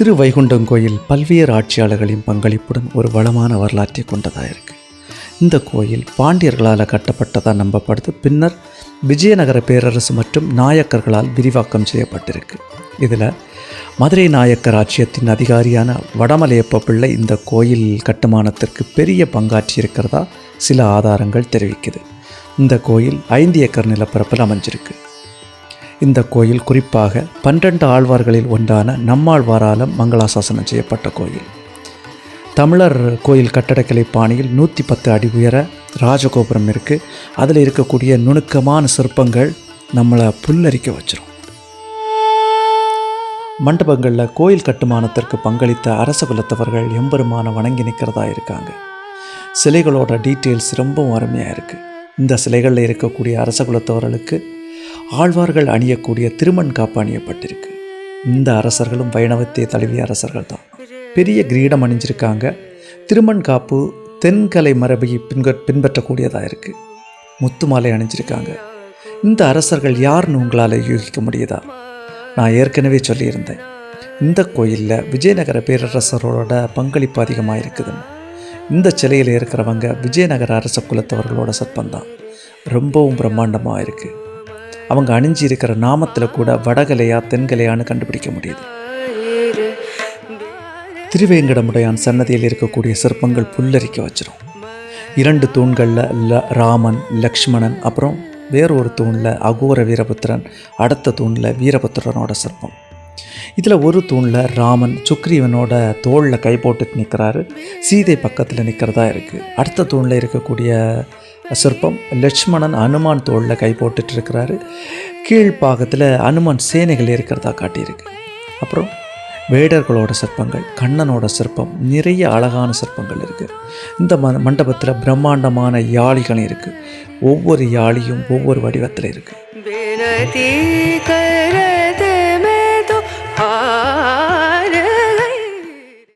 திருவைகுண்டம் பல்வேறு ஆட்சியாளர்களின் பங்களிப்புடன் ஒரு வளமான வரலாற்றை கொண்டதாக இருக்குது இந்த கோயில் பாண்டியர்களால் கட்டப்பட்டதாக நம்பப்படுது. பின்னர் விஜயநகர பேரரசு மற்றும் நாயக்கர்களால் விரிவாக்கம் செய்யப்பட்டிருக்கு. இதில் மதுரை நாயக்கர் ஆட்சியத்தின் அதிகாரியான வடமலையப்ப பிள்ளை இந்த கோயில் கட்டுமானத்திற்கு பெரிய பங்காற்றி இருக்கிறதா சில ஆதாரங்கள் தெரிவிக்குது. இந்த கோயில் ஐந்து ஏக்கர் நிலப்பரப்பில் அமைஞ்சிருக்கு. இந்த கோயில் குறிப்பாக பன்னிரண்டு ஆழ்வார்களில் ஒன்றான நம்மாழ்வாராலும் மங்களாசாசனம் செய்யப்பட்ட கோயில். தமிழர் கோயில் கட்டடக்கலை பாணியில் நூற்றி பத்து அடி உயர ராஜகோபுரம் இருக்குது அதில் இருக்கக்கூடிய நுணுக்கமான சிற்பங்கள் நம்மளை புல்லரிக்க வச்சிரும். மண்டபங்களில் கோயில் கட்டுமானத்திற்கு பங்களித்த அரச குலத்தவர்கள் எம்பெருமான வணங்கி நிற்கிறதா இருக்காங்க. சிலைகளோட டீட்டெயில்ஸ் ரொம்பவும் அருமையாக இருக்குது இந்த சிலைகளில் இருக்கக்கூடிய அரச குலத்தவர்களுக்கு ஆழ்வார்கள் அணியக்கூடிய திருமண் காப்பு அணியப்பட்டிருக்கு இந்த அரசர்களும் வைணவத்தை தழுவிய அரசர்கள் தான் பெரிய கிரீடம் அணிஞ்சிருக்காங்க. திருமண் காப்பு தென்கலை மரபை பின்ப பின்பற்றக்கூடியதாக இருக்குது முத்து மாலை அணிஞ்சிருக்காங்க. இந்த அரசர்கள் யாருன்னு உங்களால் யூகிக்க முடியுதா? நான் ஏற்கனவே சொல்லியிருந்தேன். இந்த கோயிலில் விஜயநகர பேரரசரோட பங்களிப்பு அதிகமாக இருக்குதுன்னு இந்த சிலையில் இருக்கிறவங்க விஜயநகர அரச குலத்தவர்களோட சற்பந்தான் ரொம்பவும் பிரம்மாண்டமாக இருக்குது அவங்க அணிஞ்சு இருக்கிற நாமத்தில் கூட வடகலையா தென்கலையான்னு கண்டுபிடிக்க முடியுது. திருவேங்கடமுடையான் சன்னதியில் இருக்கக்கூடிய சிற்பங்கள் புல்லரிக்க வச்சிரும். இரண்டு தூண்களில் ல ராமன் லக்ஷ்மணன் அப்புறம் வேறொரு தூணில் அகோர வீரபுத்திரன் அடுத்த தூணில் வீரபுத்திரனோட சிற்பம். இதில் ஒரு தூணில் ராமன் சுக்ரீவனோட தோளில் கை போட்டு நிற்கிறாரு சீதை பக்கத்தில் நிற்கிறதா இருக்குது அடுத்த தூணில் இருக்கக்கூடிய சிற்பம் லட்சுமணன் அனுமான் தோளில் கை போட்டுட்ருக்கிறாரு கீழ்ப்பாகத்தில் அனுமான் சேனைகள் இருக்கிறதா காட்டியிருக்கு. அப்புறம் வேடர்களோட சிற்பங்கள் கண்ணனோட சிற்பம் நிறைய அழகான சிற்பங்கள் இருக்குது இந்த ம மண்டபத்தில் பிரம்மாண்டமான யாழிகள் இருக்குது ஒவ்வொரு யாழியும் ஒவ்வொரு வடிவத்தில் இருக்குது